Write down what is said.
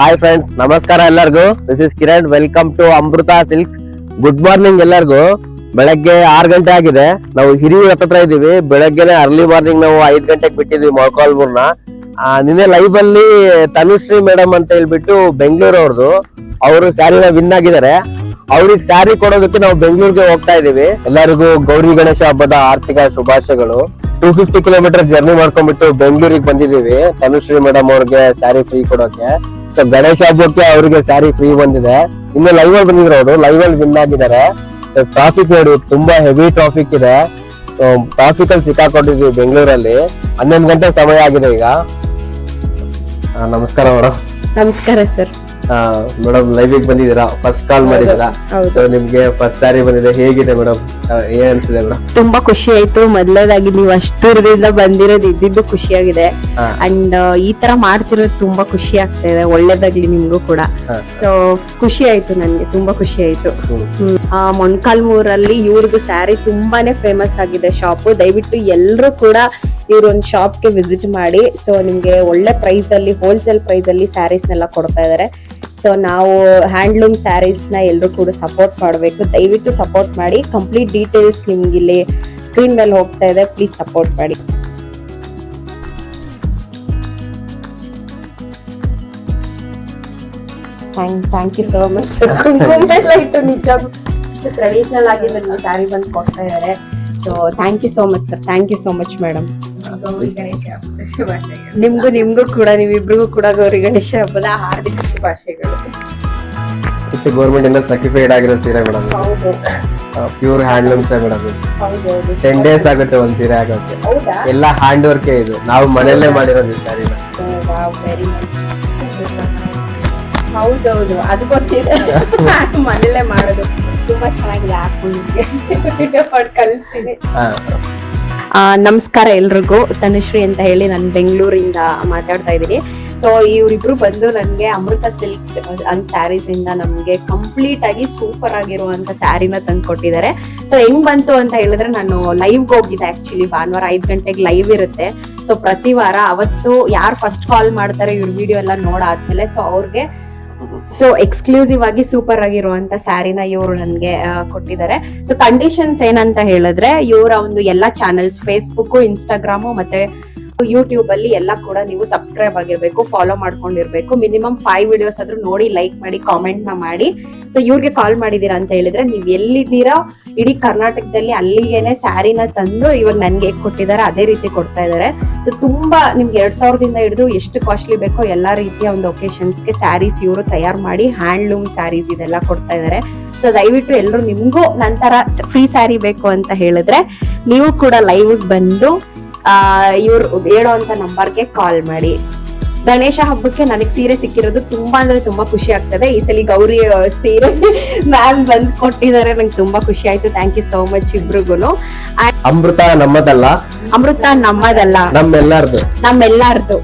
Hi friends ನಮಸ್ಕಾರ ಎಲ್ಲರಿಗೂ. This is Kiran welcome to Amrutha silks good morning ಎಲ್ಲರಿಗೂ. ಬೆಳಗ್ಗೆ ಆರು ಗಂಟೆ ಆಗಿದೆ. ನಾವು ಹಿರಿಯೂರ್ ಹತ್ರ ಇದೀವಿ. ಬೆಳಗ್ಗೆನೆ ಅರ್ಲಿ ಮಾರ್ನಿಂಗ್ ನಾವು ಐದು ಗಂಟೆಗೆ ಬಿಟ್ಟಿದ್ವಿ ಮೊಳಕಾಲ್ಮೂರ್ನ. ನಿನ್ನೆ ಲೈವ್ ಅಲ್ಲಿ ತನುಶ್ರೀ ಮೇಡಮ್ ಅಂತ ಹೇಳ್ಬಿಟ್ಟು ಬೆಂಗಳೂರು ಅವ್ರದ್ದು ಅವರು ಸ್ಯಾರಿನ ವಿನ್ ಆಗಿದ್ದಾರೆ. ಅವ್ರಿಗೆ ಸ್ಯಾರಿ ಕೊಡೋದಕ್ಕೆ ನಾವು ಬೆಂಗಳೂರಿಗೆ ಹೋಗ್ತಾ ಇದೀವಿ. ಎಲ್ಲರಿಗೂ ಗೌರಿ ಗಣೇಶ ಹಬ್ಬದ ಆರ್ಥಿಕ ಶುಭಾಶಯಗಳು. ಟೂ ಫಿಫ್ಟಿ ಕಿಲೋಮೀಟರ್ ಜರ್ನಿ ಮಾಡ್ಕೊಂಡ್ಬಿಟ್ಟು ಬೆಂಗಳೂರಿಗೆ ಬಂದಿದೀವಿ. ತನುಶ್ರೀ ಮೇಡಮ್ ಅವ್ರಿಗೆ ಸ್ಯಾರಿ ಫ್ರೀ ಕೊಡೋಕೆ. ಸೊ ಗಣೇಶ ಹಬ್ಬಕ್ಕೆ ಅವರಿಗೆ ಸ್ಯಾರಿ ಫ್ರೀ ಬಂದಿದೆ. ಇನ್ನು ಲೈವ್ ಅಲ್ಲಿ ಬಂದಿದ್ರು ಅವರು. ಲೈವ್ ಅಲ್ಲಿ ವಿನ್ ಆಗಿದ್ದಾರೆ. ಟ್ರಾಫಿಕ್ ನೋಡಿ, ತುಂಬಾ ಹೆವಿ ಟ್ರಾಫಿಕ್ ಇದೆ. ಟ್ರಾಫಿಕ್ ಅಲ್ಲಿ ಸಿಕ್ಕಾಕೊಂಡಿದ್ವಿ ಬೆಂಗಳೂರಲ್ಲಿ. ಹನ್ನೊಂದು ಗಂಟೆ ಸಮಯ ಆಗಿದೆ ಈಗ. ನಮಸ್ಕಾರ ಮೇಡಮ್ ನಮಸ್ಕಾರ ಸರ್ ಮೇಡಮ್ ಲೈವ್ ಬಂದಿದ್ದೀರಾ? ಫಸ್ಟ್ ಕಾಲ್ ಮಾಡಿದ್ದೀರಾ? ನಿಮ್ಗೆ ಫಸ್ಟ್ ಸ್ಯಾರಿ ಬಂದಿದೆ. ಹೇಗಿದೆ ಮೇಡಮ್ ಏನ್ ಅನ್ಸಿದೆ ಮೇಡಮ್ ತುಂಬಾ ಖುಷಿ ಆಯ್ತು. ಮೊದಲನೇದಾಗಿ ನೀವು ಅಷ್ಟು ದೂರದಿಂದ ಬಂದಿರೋದು ಇದ್ದಿದ್ದು ಖುಷಿಯಾಗಿದೆ. ಅಂಡ್ ಈ ತರ ಮಾಡ್ತಿರೋದು ತುಂಬಾ ಖುಷಿ ಆಗ್ತಾ ಇದೆ. ಒಳ್ಳೇದಾಗ್ಲಿ ನಿಮ್ಗೂ ಕೂಡ. ಸೊ ಖುಷಿ ಆಯ್ತು ನನ್ಗೆ. ತುಂಬಾ ಖುಷಿ ಆಯ್ತು. ಮೊಣಕಾಲ್ಮೂರಲ್ಲಿ ಇವ್ರದ್ದು ಸ್ಯಾರಿ ತುಂಬಾನೇ ಫೇಮಸ್ ಆಗಿದೆ ಶಾಪ್ ದಯವಿಟ್ಟು ಎಲ್ಲರೂ ಕೂಡ ಇವ್ರೊಂದು ಶಾಪ್ ಶಾಪ್ಗೆ ವಿಸಿಟ್ ಮಾಡಿ. ಸೊ ನಿಮ್ಗೆ ಒಳ್ಳೆ ಪ್ರೈಸ್ ಅಲ್ಲಿ ಹೋಲ್ಸೇಲ್ ಪ್ರೈಸ್ ಅಲ್ಲಿ ಸ್ಯಾರೀಸ್ ನೆಲ್ಲ ಕೊಡ್ತಾ ಇದಾರೆ. ಸೊ ನಾವು ಹ್ಯಾಂಡ್ಲೂಮ್ ಸ್ಯಾರೀಸ್ನ ನ ಎಲ್ಲರೂ ಕೂಡ ಸಪೋರ್ಟ್ ಮಾಡಬೇಕು. ದಯವಿಟ್ಟು ಸಪೋರ್ಟ್ ಮಾಡಿ. ಕಂಪ್ಲೀಟ್ ಡೀಟೇಲ್ಸ್ ನಿಮ್ಗೆ ಇಲ್ಲಿ ಸ್ಕ್ರೀನ್ ಮೇಲೆ ಹೋಗ್ತಾ ಇದೆ. ಪ್ಲೀಸ್ ಸಪೋರ್ಟ್ ಮಾಡಿ. ಥ್ಯಾಂಕ್ ಯು ಸೋ ಮಚ್ ಆಯ್ತು ನಿಜವಾಗ್ಲೂ ಇಷ್ಟು ಟ್ರೆಡಿಷನಲ್ ಆಗಿ ನನಗೆ ಸ್ಯಾರಿ ಬಂದು ಕೊಡ್ತಾ ಇದ್ದಾರೆ so thank you so much sir thank you so much madam ನಿಮ್ಗೂ ನಿಮ್ಗೂ ಕೂಡ ನೀವಿಬ್ರಿಗೂ ಕೂಡ ಗೌರಿ ಗಣೇಶ ಹಬ್ಬದ ಹಾರ್ದಿಕ ಶುಭಾಶಯಗಳು ಮತ್ತೆ ಗೌರ್ಮೆಂಟ್ ಇಂದ ಸರ್ಟಿಫೈಡ್ ಆಗಿರೋ ಸೀರೆ ಮೇಡಮ್. ಹೌದು. ಪ್ಯೂರ್ ಹ್ಯಾಂಡ್ಲೂಮ್ಸ್ ಮೇಡಮ್ ಹೌದೌದು ಟೆನ್ ಡೇಸ್ ಆಗುತ್ತೆ ಒಂದ್ ಸೀರೆ ಆಗುತ್ತೆ ಹೌದಾ? ಎಲ್ಲ ಹ್ಯಾಂಡ್ ವರ್ಕ್ ಇದು. ನಾವು ಮನೆಯಲ್ಲೇ ಮಾಡಿರೋದು ವೆರಿ ಹೌದೌದು ಅದು ಗೊತ್ತಿದೆ. ಮನೆಯಲ್ಲೇ ಮಾಡೋದು. ತುಂಬಾ ಚೆನ್ನಾಗಿದೆ ಹಾ. ನಮಸ್ಕಾರ ಎಲ್ರಿಗೂ. ತನುಶ್ರೀ ಅಂತ ಹೇಳಿ ನಾನು ಬೆಂಗಳೂರಿಂದ ಮಾತಾಡ್ತಾ ಇದ್ದೀನಿ. ಸೊ ಇವರಿಬ್ರು ಬಂದು ನನಗೆ ಅಮೃತ ಸಿಲ್ಕ್ ಅಂಡ್ ಸ್ಯಾರೀಸ್ ಇಂದ ನಮಗೆ ಕಂಪ್ಲೀಟ್ ಆಗಿ ಸೂಪರ್ ಆಗಿರುವಂತ ಸ್ಯಾರಿನ ತಂದು ಕೊಟ್ಟಿದ್ದಾರೆ. ಸೊ ಹೆಂಗ್ ಬಂತು ಅಂತ ಹೇಳಿದ್ರೆ ನಾನು ಲೈವ್ಗೆ ಹೋಗಿದ್ದೆ ಆಕ್ಚುಲಿ ಭಾನುವಾರ ಐದು ಗಂಟೆಗೆ ಲೈವ್ ಇರುತ್ತೆ. ಸೊ ಪ್ರತಿ ವಾರ ಅವತ್ತು ಯಾರು ಫಸ್ಟ್ ಕಾಲ್ ಮಾಡ್ತಾರೆ ಇವ್ರ ವಿಡಿಯೋ ಎಲ್ಲ ನೋಡಾದ್ಮೇಲೆ ಸೊ ಅವ್ರಿಗೆ ಸೊ ಎಕ್ಸ್ಕ್ಲೂಸಿವ್ ಆಗಿ ಸೂಪರ್ ಆಗಿರುವಂತ ಸ್ಯಾರಿನ ಇವರು ನನ್ಗೆ ಕೊಟ್ಟಿದ್ದಾರೆ. ಸೊ ಕಂಡೀಷನ್ಸ್ ಏನಂತ ಹೇಳಿದ್ರೆ ಇವರ ಒಂದು ಎಲ್ಲಾ ಚಾನೆಲ್ಸ್ ಫೇಸ್ಬುಕ್ ಇನ್ಸ್ಟಾಗ್ರಾಮು ಮತ್ತೆ ಯೂಟ್ಯೂಬ್ ಅಲ್ಲಿ ಎಲ್ಲ ಕೂಡ ನೀವು ಸಬ್ಸ್ಕ್ರೈಬ್ ಆಗಿರ್ಬೇಕು ಫಾಲೋ ಮಾಡ್ಕೊಂಡಿರ್ಬೇಕು. ಮಿನಿಮಮ್ ಫೈವ್ ವಿಡಿಯೋಸ್ ಆದ್ರೂ ನೋಡಿ ಲೈಕ್ ಮಾಡಿ ಕಾಮೆಂಟ್ನ ಮಾಡಿ. ಸೊ ಇವ್ರಿಗೆ ಕಾಲ್ ಮಾಡಿದೀರಾ ಅಂತ ಹೇಳಿದ್ರೆ, ನೀವ್ ಎಲ್ಲಿದ್ದೀರಾ? ಇಡೀ ಕರ್ನಾಟಕದಲ್ಲಿ ಅಲ್ಲಿಗೆನೆ ಸ್ಯಾರಿನ ತಂದು ಇವಾಗ ನನ್ಗೆ ಹೇಗ್ ಕೊಟ್ಟಿದ್ದಾರೆ, ಅದೇ ರೀತಿ ಕೊಡ್ತಾ ಇದ್ದಾರೆ. ಸೊ ತುಂಬಾ ನಿಮ್ಗೆ ಎರಡ್ ಸಾವಿರದಿಂದ ಹಿಡಿದು ಎಷ್ಟು ಕಾಸ್ಟ್ಲಿ ಬೇಕೋ ಎಲ್ಲಾ ರೀತಿಯ ಒಂದು ಒಕೇಶನ್ಸ್ಗೆ ಸ್ಯಾರೀಸ್ ಇವರು ತಯಾರು ಮಾಡಿ ಹ್ಯಾಂಡ್ಲೂಮ್ ಸ್ಯಾರೀಸ್ ಇದೆಲ್ಲ ಕೊಡ್ತಾ ಇದ್ದಾರೆ. ಸೊ ದಯವಿಟ್ಟು ಎಲ್ಲರೂ ನಿಮ್ಗೂ ನಂತರ ಫ್ರೀ ಸ್ಯಾರಿ ಬೇಕು ಅಂತ ಹೇಳಿದ್ರೆ, ನೀವು ಕೂಡ ಲೈವ್ ಬಂದು ಆ ಇವ್ರು ಹೇಳೋಂತ ನಂಬರ್ಗೆ ಕಾಲ್ ಮಾಡಿ. ಗಣೇಶ ಹಬ್ಬಕ್ಕೆ ನನಗೆ ಸೀರೆ ಸಿಕ್ಕಿರೋದು ತುಂಬಾ ಅಂದ್ರೆ ತುಂಬಾ ಖುಷಿ ಆಗ್ತದೆ. ಈ ಸಲ ಗೌರಿ ಸೀರೆ ಮ್ಯಾಮ್ ಬಂದ್ ಕೊಟ್ಟಿದ್ದಾರೆ. ನಂಗೆ ತುಂಬಾ ಖುಷಿ ಆಯ್ತು. ಥ್ಯಾಂಕ್ ಯು ಸೋ ಮಚ್ ಇಬ್ರಿಗೂನು. ಅಮೃತ ನಮ್ಮದಲ್ಲ. ಅಮೃತ ನಮ್ಮದಲ್ಲ. ನಮ್ಮೆಲ್ಲಾರ್ದು. ನಮ್ಮೆಲ್ಲಾರ್ದು.